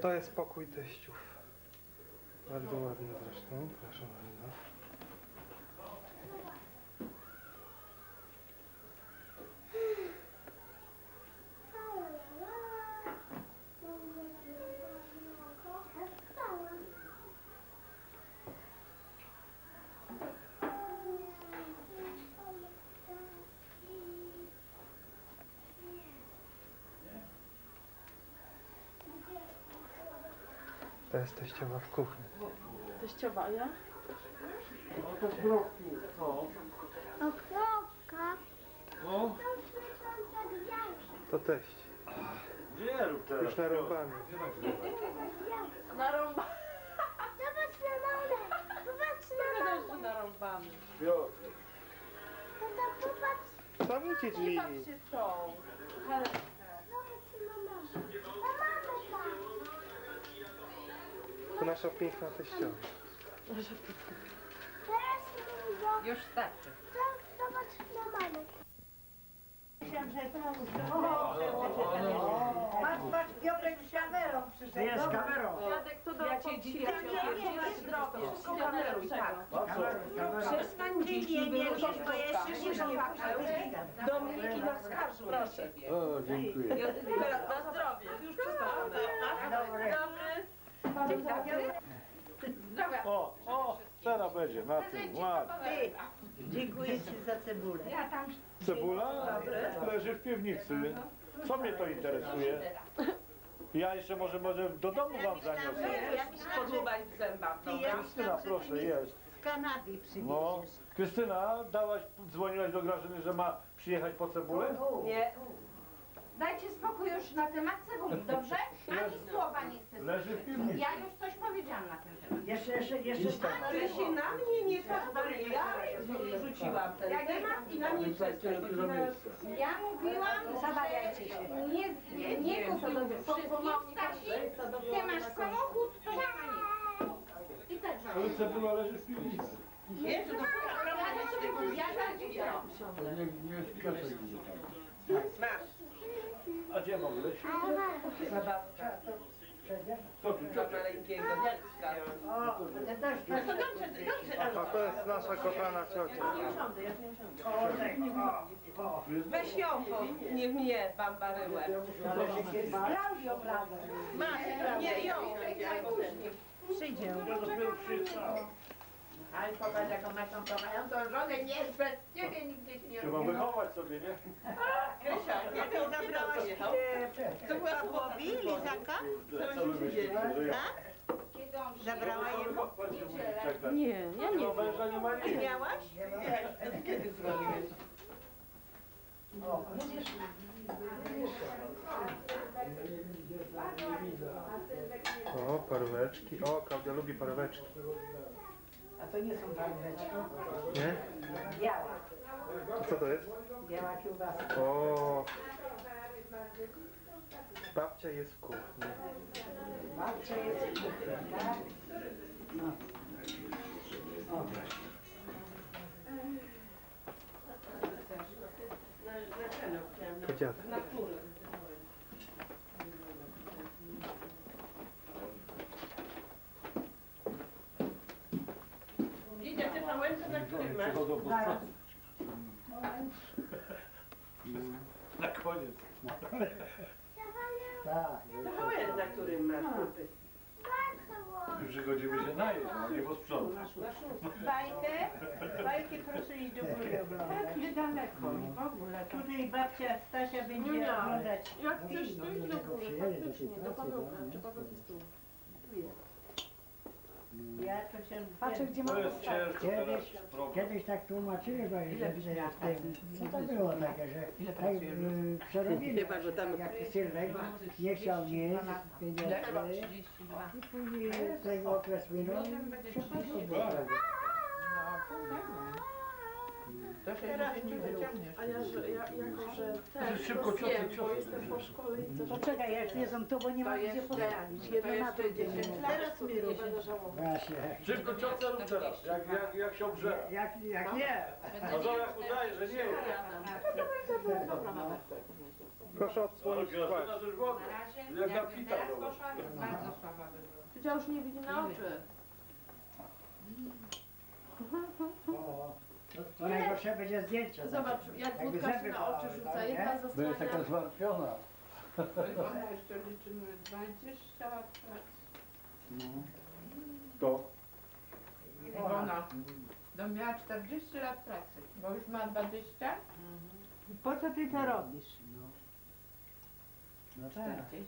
To jest pokój teściów. Bardzo ładny zresztą, proszę bardzo. To jest teściowa w kuchni. Teściowa, ja? Okropka. No, To teść. nie rób teraz. Już narąbany. Narąbany. Zobacz na mamę. Popatrz na mamę. Narąbany. Piotr, Tata, popatrz. Zamknijcie Nie drzwi. patrzcie w tą. To nasza piękna teściowa. Teraz. Już starczy. Zobacz na mamę. Patrz, patrz, Piotrek z kamerą przyszedł. Jest kamerą. Jadek, to do Ja cię ja cię na zdrowie. Wszystko kameruj, tak. Przestań dzieci, nie wiesz, bo jeszcze się nie Dominiki na skarżu. Proszę. O, dziękuję. Na zdrowie. Już. Dzień dobry. O, o, teraz będzie, na tym, ładnie. Ty, dziękuję Ci za cebulę. Ja tam Cebula leży w piwnicy. Co mnie to interesuje? Ja jeszcze może, może do domu wam zaniosę. Podłubać w zębach. Krystyna, proszę, jest. z Kanady No, przywieziesz. Krystyna, dałaś, dzwoniłaś do Grażyny, że ma przyjechać po cebulę? Nie. Dajcie spokój już na temat cebuli, dobrze? Ani słowa nie chcę Leży w słyszeć. piwnicy. Ja już coś powiedziałam na ten temat. Jeszcze, jeszcze, jeszcze. Ty się na mnie nie pozwoli. Ja rzuciłam ten temat i na mnie przestań. Ja mówiłam, się. nie, nie, nie kupuj wszystkich Stasi, ty masz samochód, to nie ma nic. I tak Ale cebula leży w piwnicy. Wiesz, to Ja sobie kupię, ja bardziej chciałam. Masz. A gdzie mam? Zabawka. Co tu, Do maleńkiego dziecka. O, to też, No to dobrze, dobrze. A to jest nasza kochana ciocia. Weź ją, bo nie mnie bambaryłę. Klaudio, prawda. Masz, nie ją. Przyjdzie. Ale popatrz jaką masz tą kochającą żonę, nie jest bez ciebie nie Trzeba robi. wychować sobie, nie? Krysia, nie to zabrałaś To była chłopi, Lizaka? Co. Kiedy Zabrała? Nie, ja Nie męża, nie ma nic. Miałaś? Kiedy dzwoniłeś? O, paróweczki. O, Klaudia lubi paróweczki. A to nie są paróweczki. Nie? Biała. Co to jest? Biała kiełbasa. O. Babcia jest w kuchni. Babcia jest w kuchni, tak? No. O. To dziadek. Lidia, ty na łęce na którym masz? Przychodzą po Zaraz. Na koniec. Tak. Na łęce na którym masz? Przychodzimy się najeść, a nie posprzątać. Bajkę? Bajkę proszę iść do góry oglądać. Tak niedaleko, w ogóle. Tutaj babcia Stasia będzie No. oglądać. Jak chcesz, to idź do góry, faktycznie, do Pawełka, czy Paweł jest tu. To. Patrzę, gdzie To mam jest ciężko teraz. problem. Kiedyś tak tłumaczyli, bo że, że w tym, no to było takie, że tak y, przerobili, Chyba, że tam- jak Sylwek nie chciał jeść pieniędzy i później ten okres minął i przepadł do Teraz nie wyciągniesz. A ja, że, ja jako, że To też jest szybko to zjem, bo ciosy. jestem po szkole i coś... Poczekaj, jak jedzą to, bo nie ma gdzie postawić. Jedno na jeszcze drugie 10 nie lat, Teraz to mi nie rośnie. będę żałować. Właśnie. Szybko ciotce rób teraz, jak, jak, jak się ogrze. Jak, jak nie, A to jak udaje, że nie jest. Dobra, mama. Proszę odsłonić twarz. Na razie, Jak jakby napita teraz była. poszła, to bardzo słaba by była. Przecież już nie widzi na oczy. O, to, to najgorsze będzie zdjęcie. Zobacz, jak Jakby wódka się zęby na oczy bolały, rzuca. tak, Jedna nie? Jest taka zasłania. zmartwiona. Ona jeszcze liczymy 20 lat pracy. To. Iwona. No miała 40 lat pracy, bo już ma 20. Po co ty to robisz? No, no tak. 40.